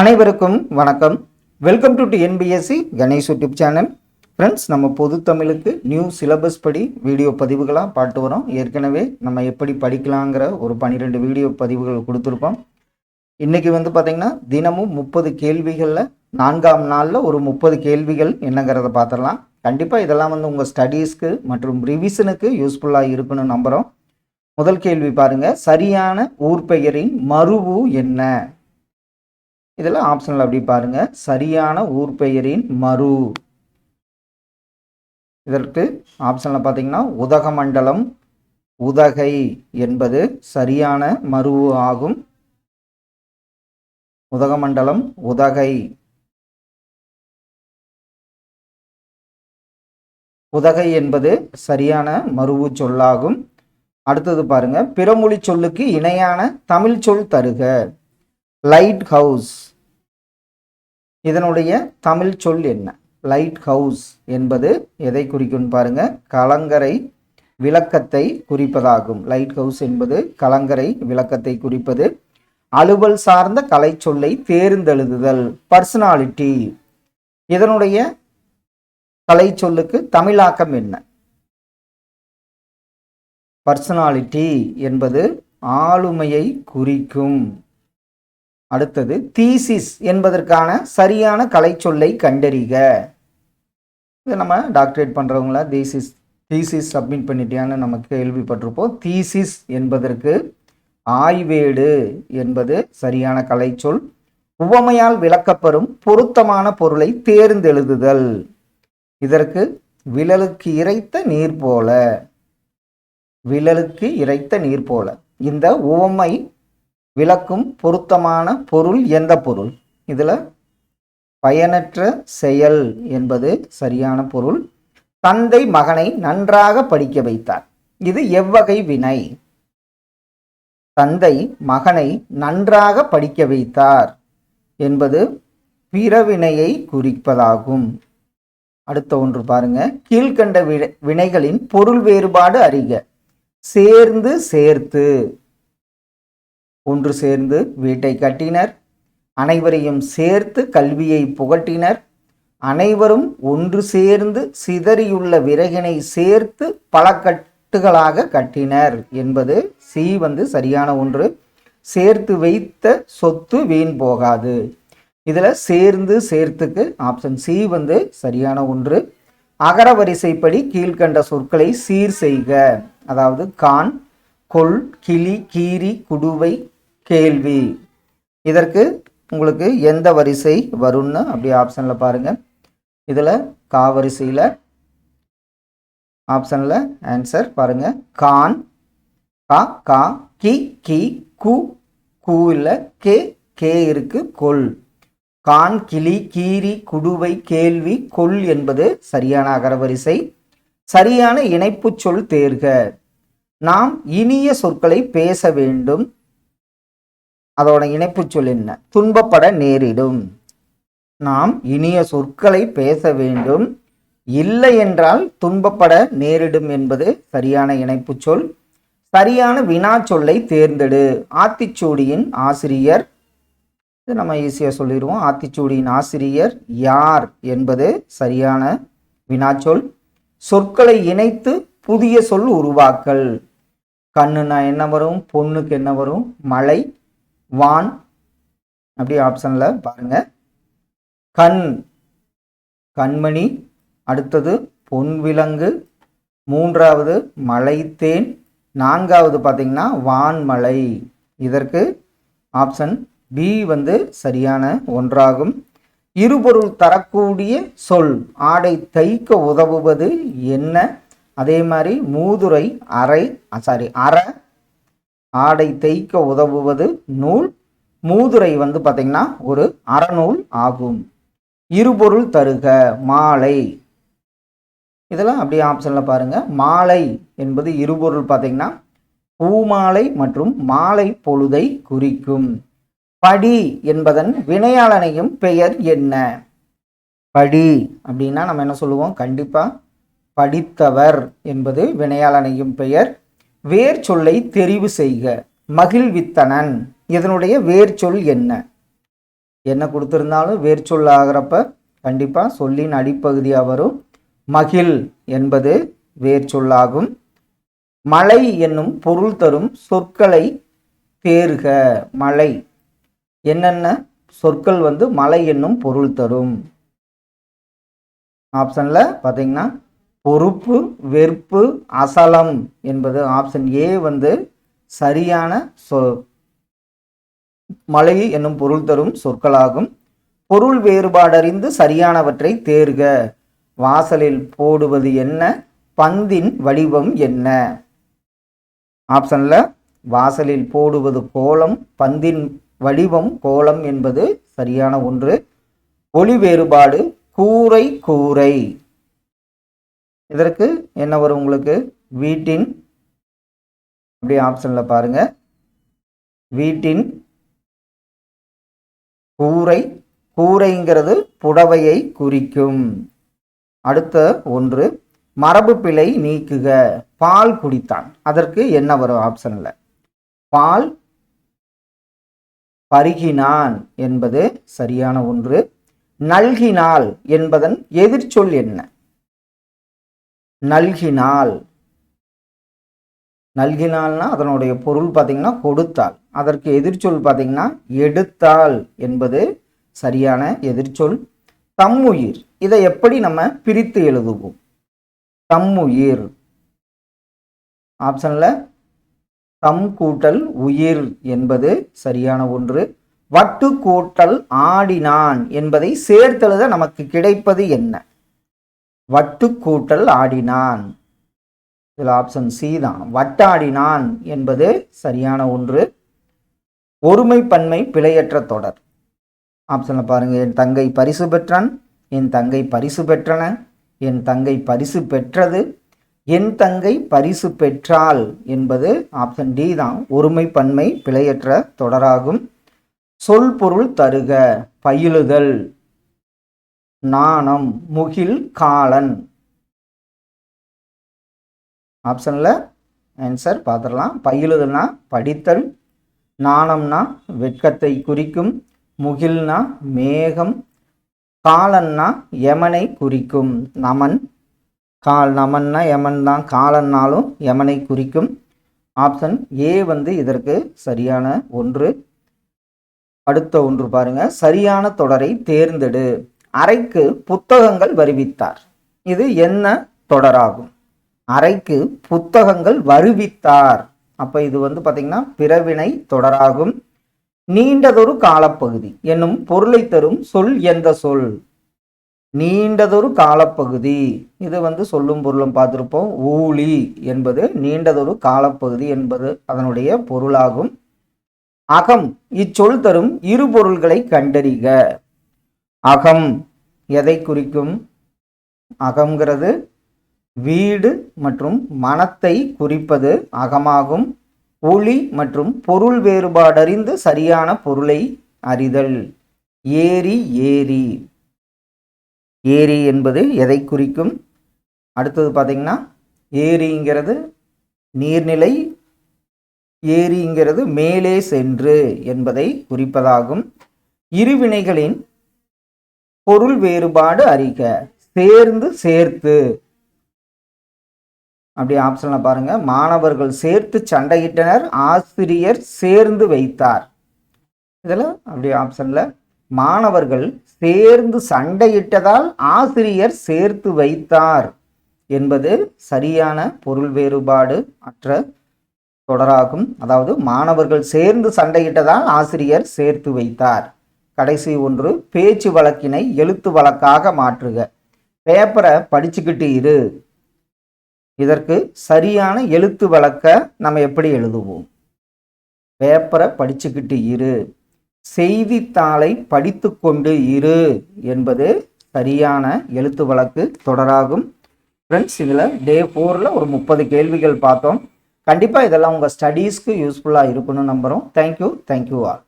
அனைவருக்கும் வணக்கம். Welcome to NPSC Ganesh YouTube channel friends நம்ம பொது தமிழுக்கு நியூ சிலபஸ் படி வீடியோ பதிவுகளாக பாட்டு வரோம். ஏற்கனவே நம்ம எப்படி படிக்கலாங்கிற ஒரு பன்னிரெண்டு வீடியோ பதிவுகள் கொடுத்துருக்கோம். இன்றைக்கி வந்து பார்த்திங்கன்னா தினமும் முப்பது கேள்விகளில் நான்காம் நாளில் ஒரு முப்பது கேள்விகள் என்னங்கிறத பார்த்துடலாம் கண்டிப்பாக இதெல்லாம் வந்து உங்கள் ஸ்டடீஸ்க்கு மற்றும் ரிவிஷனுக்கு யூஸ்ஃபுல்லாக இருக்குன்னு நம்புகிறோம் முதல் கேள்வி பாருங்கள் சரியான ஊர் பெயரின் மறுவு என்ன? இதில் ஆப்ஷனில் அப்படி பாருங்க. சரியான ஊர் பெயரின் மறு. இதற்கு ஆப்ஷனில் பார்த்தீங்கன்னா உதகமண்டலம் உதகை என்பது சரியான மருவு ஆகும். உதகமண்டலம் உதகை. உதகை என்பது சரியான மருவு சொல்லாகும். அடுத்தது பாருங்க பிறமொழி சொல்லுக்கு இணையான தமிழ் சொல் தருக. லைட் ஹவுஸ் இதனுடைய தமிழ் சொல் என்ன? லைட் ஹவுஸ் என்பது எதை குறிக்கும் பாருங்க? கலங்கரை விளக்கத்தை குறிப்பதாகும். லைட் ஹவுஸ் என்பது கலங்கரை விளக்கத்தை குறிப்பது. அலுவல் சார்ந்த கலை சொல்லை தேர்ந்தெழுதுதல் பர்சனாலிட்டி இதனுடைய கலை சொல்லுக்கு தமிழாக்கம் என்ன? பர்சனாலிட்டி என்பது ஆளுமையை குறிக்கும். அடுத்தது தீசிஸ் என்பதற்கான சரியான கலை சொல்லை கண்டறிக. இது நம்ம டாக்டரேட் பண்ணுறவங்கள தீசிஸ் தீசிஸ் சப்மிட் பண்ணிட்டியான்னு நம்ம கேள்விப்பட்டிருப்போம். தீசிஸ் என்பதற்கு ஆய்வேடு என்பது சரியான கலைச்சொல். உவமையால் விளக்கப்பெறும் பொருத்தமான பொருளை தேர்ந்தெழுதுதல். இதற்கு விழலுக்கு இறைத்த நீர் போல. விழலுக்கு இறைத்த நீர் போல. இந்த உவமை விளக்கும் பொருத்தமான பொருள் எந்த பொருள்? இதில் பயனற்ற செயல் என்பது சரியான பொருள். தந்தை மகனை நன்றாக படிக்க வைத்தார். இது எவ்வகை வினை? தந்தை மகனை நன்றாக படிக்க வைத்தார் என்பது பிறவினையை குறிப்பதாகும். அடுத்த ஒன்று பாருங்க. கீழ்கண்ட வினைகளின் பொருள் வேறுபாடு அறிக. சேர்ந்து சேர்த்து. ஒன்று சேர்ந்து வீட்டை கட்டினர். அனைவரையும் சேர்த்து கல்வியை புகட்டினர். அனைவரும் ஒன்று சேர்ந்து சிதறியுள்ள விறகினை சேர்த்து பல கட்டுகளாக கட்டினர் என்பது சி வந்து சரியான ஒன்று. சேர்த்து வைத்த சொத்து வீண் போகாது. இதில் சேர்ந்து சேர்த்துக்கு ஆப்ஷன் சி வந்து சரியான ஒன்று. அகர வரிசைப்படி கீழ்கண்ட சொற்களை சீர் செய்க. அதாவது கான் கொல் கிளி கீரி குடுவை கேள்வி. இதற்கு உங்களுக்கு எந்த வரிசை வரும்னு அப்படி ஆப்ஷனில் பாருங்கள் இதில் கா வரிசையில் ஆப்ஷனில் ஆன்சர் பாருங்கள் கான் கா கா கி கி கு கு இல்லை கே கே இருக்கு கொல். கான் கிளி கீரி குடுவை கேள்வி கொல் என்பது சரியான அகரவரிசை சரியான இணைப்பு சொல் தேர்க. நாம் இனிய சொற்களை பேச வேண்டும். அதோட இணைப்பு சொல் என்ன? துன்பப்பட நேரிடும். நாம் இனிய சொற்களை பேச வேண்டும். இல்லை என்றால் துன்பப்பட நேரிடும் என்பது சரியான இணைப்பு சொல். சரியான வினா சொல்லை தேர்ந்தெடு. ஆத்திச்சூடியின் ஆசிரியர் இது நம்ம ஈஸியாக சொல்லிடுவோம். ஆத்திச்சூடியின் ஆசிரியர் யார் என்பது சரியான வினாச்சொல் சொற்களை இணைத்து புதிய சொல் உருவாக்கல். கண்ணுனா என்ன வரும்? பொண்ணுக்கு என்ன வரும்? மழை வான். அப்படி ஆப்ஷனில் பாருங்கள் கண். கண்மணி. அடுத்தது பொன் விலங்கு. மூன்றாவது மலைத்தேன். நான்காவது பார்த்தீங்கன்னா வான்மலை. இதற்கு ஆப்ஷன் பி வந்து சரியான ஒன்றாகும். இருபொருள் தரக்கூடிய சொல். ஆடை தைக்க உதவுவது என்ன? அதே மாதிரி மூதுரை அறை சாரி அற ஆடை தைக்க உதவுவது நூல். மூதுரை வந்து பார்த்திங்கன்னா ஒரு அறநூல் ஆகும். இருபொருள் தருக மாலை. இதெல்லாம் அப்படியே ஆப்ஷனில் பாருங்கள் மாலை என்பது இருபொருள் பார்த்திங்கன்னா பூமாலை மற்றும் மாலை பொழுதை குறிக்கும். படி என்பதன் வினையாளனையும் பெயர் என்ன? படி அப்படின்னா நம்ம என்ன சொல்லுவோம்? கண்டிப்பாக படித்தவர் என்பது வினையாளனையும் பெயர் வேர் சொல்லை தெரிவு செய்க. மகிழ்வித்தனன். இதனுடைய வேர் சொல் என்ன? என்ன கொடுத்துருந்தாலும் வேர்ச்சொல் ஆகிறப்ப கண்டிப்பாக சொல்லின் அடிப்பகுதியாக வரும். மகிழ் என்பது வேர்ச்சொல்லாகும். மலை என்னும் பொருள் தரும் சொற்களை தேர்க. மலை. என்னென்ன? சொற்கள் வந்து மலை என்னும் பொருள் தரும். ஆப்ஷனில் பார்த்தீங்கன்னா பொறுப்பு வெறுப்பு அசலம் என்பது ஆப்ஷன் ஏ வந்து சரியான சொ மலை என்னும் பொருள் தரும் சொற்களாகும். பொருள் வேறுபாடறிந்து சரியானவற்றை தேர்க. வாசலில் போடுவது என்ன? பந்தின் வடிவம் என்ன? ஆப்ஷனில் வாசலில் போடுவது கோலம் பந்தின் வடிவம் கோலம் என்பது சரியான ஒன்று. ஒளி வேறுபாடு கூரை கூரை. இதற்கு என்ன வரும் உங்களுக்கு? வீட்டின் அப்படி ஆப்ஷனில் பாருங்கள் வீட்டின் கூரை கூரைங்கிறது புடவையை குறிக்கும். அடுத்த ஒன்று மரபு பிழை நீக்குக. பால் குடித்தான். அதற்கு என்ன வரும் ஆப்ஷனில் பால் பருகினான் என்பது சரியான ஒன்று. நல்கினாள் என்பதன் எதிர்ச்சொல் என்ன? நல்கினாள் நல்கினால்னா அதனுடைய பொருள் பார்த்தீங்கன்னா கொடுத்தாள் அதற்கு எதிர்ச்சொல் பார்த்தீங்கன்னா எடுத்தாள் என்பது சரியான எதிர்ச்சொல். தம்முயிர். இதை எப்படி நம்ம பிரித்து எழுதுவோம்? தம்முயிர். ஆப்ஷனில் தம் கூட்டல் உயிர் என்பது சரியான ஒன்று. வட்டு கூட்டல் ஆடினான் என்பதை சேர்த்தெழுத நமக்கு கிடைப்பது என்ன? வட்டுக்கூட்டல் ஆடினான். இதில் ஆப்ஷன் சி தான். வட்டாடினான் என்பது சரியான ஒன்று. ஒருமை பன்மை பிழையற்ற தொடர். ஆப்ஷனில் பாருங்கள் என் தங்கை பரிசு பெற்றான் என் தங்கை பரிசு பெற்றன என் தங்கை பரிசு பெற்றது என் தங்கை பரிசு பெற்றாள் என்பது ஆப்ஷன் டி தான். ஒருமை பன்மை பிழையற்ற தொடராகும். சொல் பொருள் தருக பயிலுதல். நாணம் முகில் காலன். ஆப்ஷனில் ஆன்சர் பார்த்துடலாம். பயிலுதல்னா படித்தல் நாணம்னா வெட்கத்தை குறிக்கும் முகில்னா மேகம் காலன்னா யமனை குறிக்கும். நமன் கால் நமன்னா யமன் தான் காலன்னாலும் யமனை குறிக்கும். ஆப்ஷன் ஏ வந்து இதற்கு சரியான ஒன்று. அடுத்த ஒன்று பாருங்க. சரியான தொடரை தேர்ந்தெடு. அறைக்கு புத்தகங்கள் வருவித்தார். இது என்ன தொடராகும்? அறைக்கு புத்தகங்கள் வருவித்தார். அப்போ இது வந்து பார்த்திங்கன்னா பிறவினை தொடராகும். நீண்டதொரு காலப்பகுதி என்னும் பொருளை தரும் சொல் எந்த சொல். நீண்டதொரு காலப்பகுதி. இது வந்து சொல்லும் பொருளும் பார்த்துருப்போம். ஊழி என்பது நீண்டதொரு காலப்பகுதி என்பது அதனுடைய பொருளாகும். அகம் இச்சொல் தரும் இரு பொருள்களை கண்டறிக. அகம் எதை குறிக்கும்? அகங்கிறது வீடு மற்றும் மனத்தை குறிப்பது அகமாகும். ஒளி மற்றும் பொருள் வேறுபாடறிந்து சரியான பொருளை அறிதல். ஏரி ஏரி. ஏரி என்பது எதை குறிக்கும்? அடுத்தது பார்த்தீங்கன்னா ஏரிங்கிறது நீர்நிலை ஏரிங்கிறது மேலே சென்று என்பதை குறிப்பதாகும். இருவினைகளின் பொருள் வேறுபாடு அறிக. சேர்ந்து சேர்த்து. அப்படி ஆப்ஷனில் பாருங்க. மாணவர்கள் சேர்த்து சண்டையிட்டனர். ஆசிரியர் சேர்ந்து வைத்தார். இதில் அப்படி ஆப்ஷனில் மாணவர்கள் சேர்ந்து சண்டையிட்டதால் ஆசிரியர் சேர்த்து வைத்தார் என்பது சரியான பொருள் வேறுபாடு அற்ற தொடராகும். அதாவது மாணவர்கள் சேர்ந்து சண்டையிட்டதால் ஆசிரியர் சேர்த்து வைத்தார். கடைசி ஒன்று பேச்சு வழக்கினை எழுத்து வழக்காக மாற்றுக. பேப்பரை படிச்சுக்கிட்டு இரு. இதற்கு சரியான எழுத்து வழக்க நம்ம எப்படி எழுதுவோம்? பேப்பரை படிச்சுக்கிட்டு இரு. செய்தித்தாளை படித்து கொண்டு இரு என்பது சரியான எழுத்து வழக்கு தொடராகும். ஃப்ரெண்ட்ஸ் இதில் டே ஃபோரில் ஒரு முப்பது கேள்விகள் பார்த்தோம். கண்டிப்பாக இதெல்லாம் உங்கள் ஸ்டடீஸ்க்கு யூஸ்ஃபுல்லாக இருக்கணும்னு நம்புகிறோம் தேங்க்யூ தேங்க்யூ ஆல்